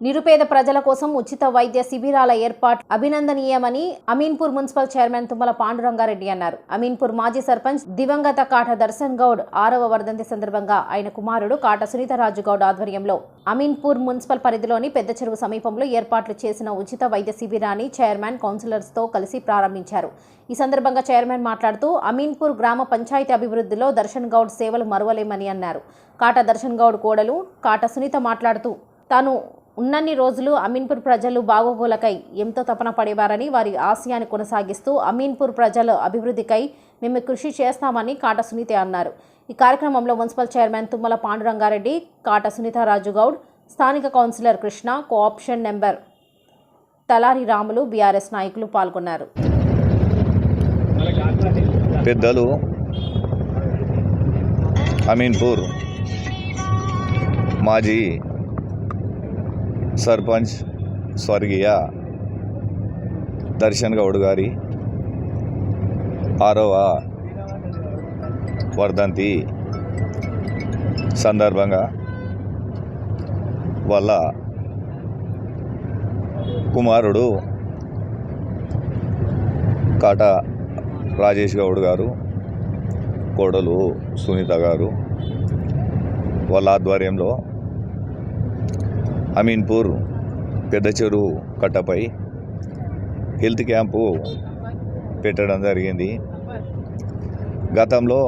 నిరుపేద ప్రజల కోసం ఉచిత వైద్య శిబిరాల ఏర్పాటు అభినందనీయమని అమీన్పూర్ మున్సిపల్ చైర్మన్ తుమ్మల పాండురంగారెడ్డి అన్నారు. అమీన్పూర్ మాజీ సర్పంచ్ దివంగత కాట దర్శన్ గౌడ్ ఆరవ వర్ధంతి సందర్భంగా ఆయన కుమారుడు కాట సునీతరాజు గౌడ్ ఆధ్వర్యంలో అమీన్పూర్ మున్సిపల్ పరిధిలోని పెద్ద చెరువు సమీపంలో ఏర్పాట్లు చేసిన ఉచిత వైద్య శిబిరాన్ని చైర్మన్ కౌన్సిలర్స్తో కలిసి ప్రారంభించారు. ఈ సందర్భంగా చైర్మన్ మాట్లాడుతూ అమీన్పూర్ గ్రామ పంచాయతీ అభివృద్ధిలో దర్శన్ గౌడ్ సేవలు మరువలేమని అన్నారు. కాట దర్శన్ గౌడ్ కోడలు కాట సునీత మాట్లాడుతూ తాను ఉన్నన్ని రోజులు అమీన్పూర్ ప్రజలు బాగోగులకై ఎంతో తపన పడేవారని వారి ఆశయాన్ని కొనసాగిస్తూ అమీన్పూర్ ప్రజల అభివృద్ధికై మేము కృషి చేస్తామని కాట సునీత అన్నారు. ఈ కార్యక్రమంలో మున్సిపల్ చైర్మన్ తుమ్మల పాండురంగారెడ్డి కాట సునీతారాజు గౌడ్ స్థానిక councillor Krishna co-option number Talari Ramulu BRS నాయకులు పాల్గొన్నారు. పెద్దలు అమీన్పూర్ మాజీ సర్పంచ్ స్వర్గీయ దర్శన్ గౌడ్ గారి ఆరవ వర్ధంతి సందర్భంగా వాళ్ళ కుమారుడు కాట రాజేష్ గౌడ్ గారు కోడలు సునీత గారు వాళ్ళ ఆధ్వర్యంలో అమీన్పూర్ పెద్ద చెరువు కట్టపై హెల్త్ క్యాంపు పెట్టడం జరిగింది. గతంలో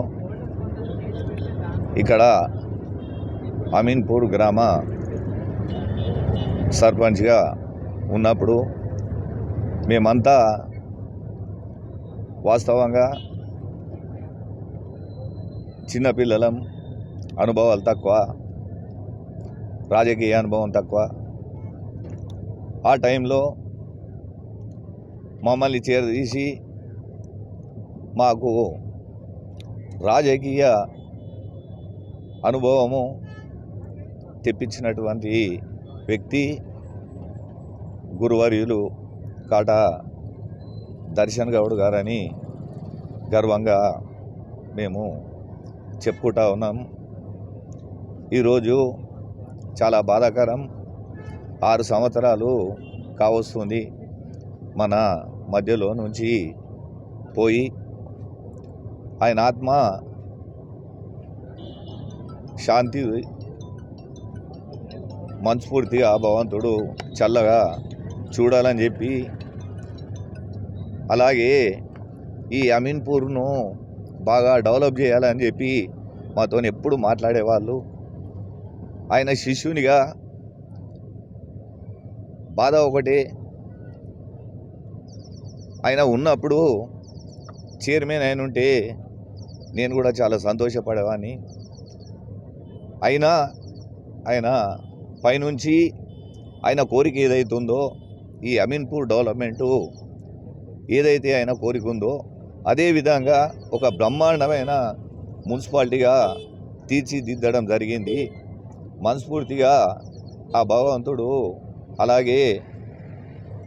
ఇక్కడ అమీన్పూర్ గ్రామ సర్పంచ్గా ఉన్నప్పుడు మేమంతా వాస్తవంగా చిన్నపిల్లలం అనుభవాలు తక్కువ. రాజకీయ అనుభవం తక్కువ. ఆ టైంలో మమ్మల్ని చేరదీసి మాకు రాజకీయ అనుభవము తెప్పించినటువంటి వ్యక్తి గురువర్యులు కాట దర్శన్ గౌడ్ గారని గర్వంగా మేము చెప్పుకుంటా ఉన్నాం. ఈరోజు చాలా బాధాకరం. ఆరు సంవత్సరాలు కావస్తుంది మన మధ్యలో నుంచి పోయి ఆయన ఆత్మ శాంతి మనస్ఫూర్తిగా భగవంతుడు చల్లగా చూడాలని చెప్పి అలాగే ఈ అమీన్పూర్ను బాగా డెవలప్ చేయాలని చెప్పి మాతో ఎప్పుడు మాట్లాడేవాళ్ళు. ఆయన శిష్యునిగా బాధ ఒకటి ఆయన ఉన్నప్పుడు చైర్మన్ అయిన ఉంటే నేను కూడా చాలా సంతోషపడేవాడిని అయినా ఆయన పైనుంచి ఆయన కోరిక ఏదైతుందో ఈ అమీన్పూర్ డెవలప్మెంటు ఏదైతే ఆయన కోరిక ఉందో అదే విధంగా ఒక బ్రహ్మాండమైన మున్సిపాలిటీగా తీర్చిదిద్దడం జరిగింది. మనస్ఫూర్తిగా ఆ భగవంతుడు అలాగే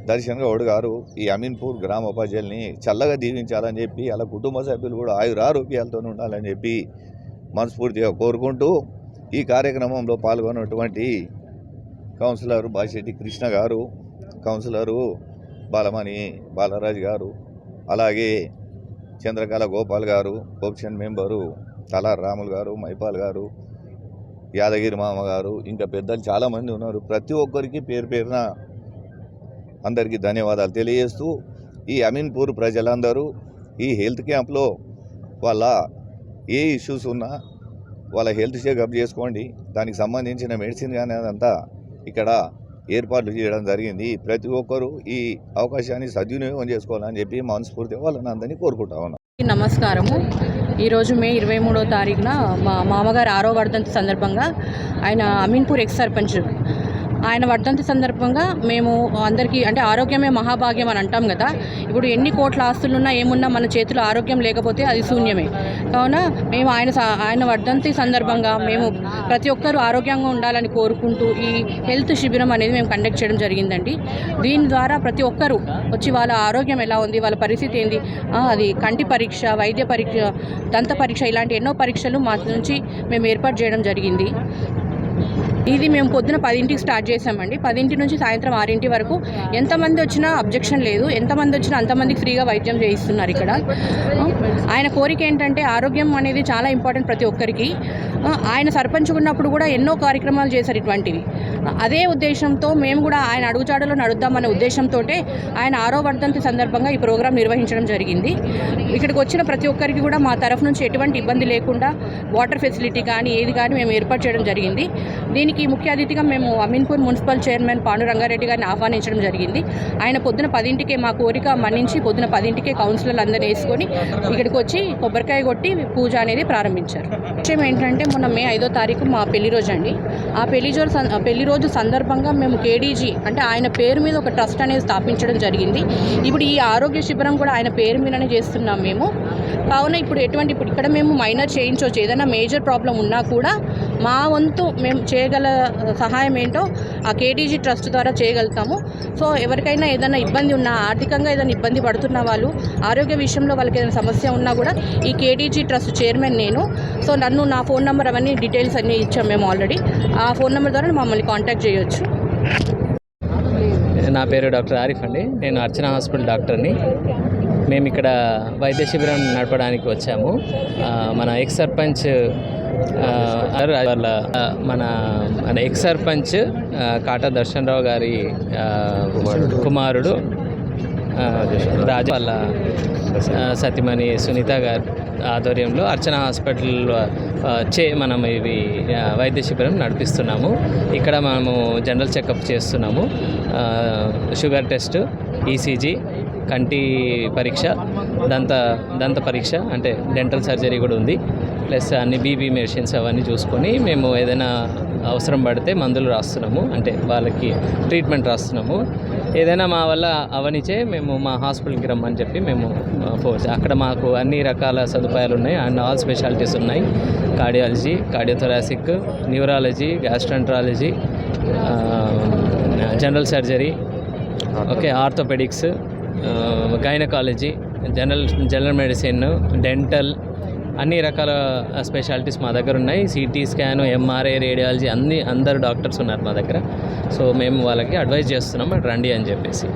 దర్శన్ గౌడ్ గారు ఈ అమీన్పూర్ గ్రామ ప్రజల్ని చల్లగా దీవించాలని చెప్పి అలా కుటుంబ సభ్యులు కూడా ఆయురారోగ్యాలతో ఉండాలని చెప్పి మనస్ఫూర్తిగా కోరుకుంటూ ఈ కార్యక్రమంలో పాల్గొన్నటువంటి కౌన్సిలర్ బాషెట్టి కృష్ణ గారు కౌన్సిలరు బాలమణి బాలరాజు గారు అలాగే చంద్రకళ గోపాల్ గారు కోప్షన్ మెంబరు తలార్ రాములు గారు మైపాల్ గారు యాదగిరి మామ గారు ఇంకా పెద్దలు చాలామంది ఉన్నారు. ప్రతి ఒక్కరికి పేరు పేరున అందరికీ ధన్యవాదాలు తెలియజేస్తూ ఈ అమీన్పూర్ ప్రజలందరూ ఈ హెల్త్ క్యాంప్లో వాళ్ళ ఏ ఇష్యూస్ ఉన్నా వాళ్ళ హెల్త్ చెకప్ చేసుకోండి. దానికి సంబంధించిన మెడిసిన్ కానీ అదంతా ఇక్కడ ఏర్పాట్లు చేయడం జరిగింది. ప్రతి ఒక్కరూ ఈ అవకాశాన్ని సద్వినియోగం చేసుకోవాలని చెప్పి మనస్ఫూర్తి వాళ్ళని అందరినీ కోరుకుంటా ఉన్నాం. నమస్కారము. ఈరోజు మే ఇరవై మూడో తారీఖున మా మామగారు ఆరో వర్ధంతి సందర్భంగా ఆయన అమీన్పూర్ ఎక్స్ సర్పంచ్. ఆయన వర్ధంతి సందర్భంగా మేము అందరికీ అంటే ఆరోగ్యమే మహాభాగ్యం అని అంటాం కదా. ఇప్పుడు ఎన్ని కోట్ల ఆస్తులున్నా ఏమున్నా మన చేతిలో ఆరోగ్యం లేకపోతే అది శూన్యమే. కావున మేము ఆయన స- ఆయన వర్ధంతి సందర్భంగా మేము ప్రతి ఒక్కరూ ఆరోగ్యంగా ఉండాలని కోరుకుంటూ ఈ హెల్త్ శిబిరం అనేది మేము కండక్ట్ చేయడం జరిగిందండి. దీని ద్వారా ప్రతి ఒక్కరూ వచ్చి వాళ్ళ ఆరోగ్యం ఎలా ఉంది వాళ్ళ పరిస్థితి ఏంది అది కంటి పరీక్ష వైద్య పరీక్ష దంత పరీక్ష ఇలాంటి ఎన్నో పరీక్షలు మా నుంచి మేము ఏర్పాటు చేయడం జరిగింది. ఇది మేము పొద్దున పదింటికి స్టార్ట్ చేసామండి పదింటి నుంచి సాయంత్రం ఆరింటి వరకు ఎంతమంది వచ్చినా అబ్జెక్షన్ లేదు. ఎంతమంది వచ్చినా అంతమందికి ఫ్రీగా వైద్యం చేయిస్తున్నారు ఇక్కడ. ఆయన కోరిక ఏంటంటే ఆరోగ్యం అనేది చాలా ఇంపార్టెంట్ ప్రతి ఒక్కరికి. ఆయన సర్పంచ్ ఉన్నప్పుడు కూడా ఎన్నో కార్యక్రమాలు చేశారు ఇటువంటివి. అదే ఉద్దేశంతో మేము కూడా ఆయన అడుగుచాడలో నడుద్దామనే ఉద్దేశంతో ఆయన ఆరో వర్ధంతి సందర్భంగా ఈ ప్రోగ్రాం నిర్వహించడం జరిగింది. ఇక్కడికి వచ్చిన ప్రతి ఒక్కరికి కూడా మా తరఫు నుంచి ఎటువంటి ఇబ్బంది లేకుండా వాటర్ ఫెసిలిటీ కానీ ఏది కానీ మేము ఏర్పాటు చేయడం జరిగింది. దీనికి ముఖ్య అతిథిగా మేము అమీన్పూర్ మున్సిపల్ చైర్మన్ పాండు రంగారెడ్డి గారిని ఆహ్వానించడం జరిగింది. ఆయన పొద్దున పదింటికే మా కోరిక మన్నించి పొద్దున పదింటికే కౌన్సిలర్లు అందరినీ వేసుకొని ఇక్కడికి వచ్చి కొబ్బరికాయ కొట్టి పూజ అనేది ప్రారంభించారు. విషయం ఏంటంటే మొన్న మే ఐదో తారీఖు మా పెళ్ళి రోజు అండి. ఆ పెళ్ళి రోజు పెళ్ళి రోజు సందర్భంగా మేము కేడీజీ అంటే ఆయన పేరు మీద ఒక ట్రస్ట్ అనేది స్థాపించడం జరిగింది. ఇప్పుడు ఈ ఆరోగ్య శిబిరం కూడా ఆయన పేరు మీదనే చేస్తున్నాం మేము. కావున ఇప్పుడు ఎటువంటి ఇప్పుడు ఇక్కడ మేము మైనర్ చేయించవచ్చు ఏదైనా మేజర్ ప్రాబ్లం ఉన్నా కూడా మా వంతు మేము చేయగల సహాయం ఏంటో ఆ కేటీజీ ట్రస్ట్ ద్వారా చేయగలుగుతాము. సో ఎవరికైనా ఏదైనా ఇబ్బంది ఉన్నా ఆర్థికంగా ఏదైనా ఇబ్బంది పడుతున్న వాళ్ళు ఆరోగ్య విషయంలో వాళ్ళకి ఏదైనా సమస్య ఉన్నా కూడా ఈ కేటీజీ ట్రస్ట్ చైర్మన్ నేను. సో నన్ను నా ఫోన్ నెంబర్ అవన్నీ డీటెయిల్స్ అన్నీ ఇచ్చాం మేము ఆల్రెడీ. ఆ ఫోన్ నెంబర్ ద్వారా మమ్మల్ని కాంటాక్ట్ చేయొచ్చు. నా పేరు డాక్టర్ ఆరిఫ్ అండి. నేను అర్చన హాస్పిటల్ డాక్టర్ని. మేము ఇక్కడ వైద్య శిబిరం నడపడానికి వచ్చాము. మన ఎక్స్ సర్పంచ్ వాళ్ళ మన మన ఎక్స్ సర్పంచ్ కాటా దర్శన్ రావు గారి కుమారుడు రాజు వాళ్ళ సతిమణి సునీత గారి ఆధ్వర్యంలో అర్చన హాస్పిటల్ చే మనం ఇవి వైద్య శిబిరం నడిపిస్తున్నాము. ఇక్కడ మనము జనరల్ చెకప్ చేస్తున్నాము. షుగర్ టెస్ట్ ఈసీజీ కంటి పరీక్ష దంత దంత పరీక్ష అంటే డెంటల్ సర్జరీ కూడా ఉంది. ప్లస్ అన్ని బీబీ మెషిన్స్ అవన్నీ చూసుకొని మేము ఏదైనా అవసరం పడితే మందులు రాస్తున్నాము. అంటే వాళ్ళకి ట్రీట్మెంట్ రాస్తున్నాము. ఏదైనా మా వల్ల అవనిచే మేము మా హాస్పిటల్కి రమ్మని చెప్పి మేము ఫోర్స్ అక్కడ మాకు అన్ని రకాల సదుపాయాలు ఉన్నాయి. అండ్ ఆల్ స్పెషాలిటీస్ ఉన్నాయి. Cardiology cardiothoracic neurology gastroenterology general surgery okay orthopaedics gynaecology general general medicine dental అన్ని రకాల స్పెషాలిటీస్ మా దగ్గర ఉన్నాయి. సిటీ స్కాన్ ఎంఆర్ఐ రేడియాలజీ అన్ని అందరు డాక్టర్స్ ఉన్నారు మా దగ్గర. సో మేము వాళ్ళకి అడ్వైజ్ చేస్తున్నాం రండి అని చెప్పేసి.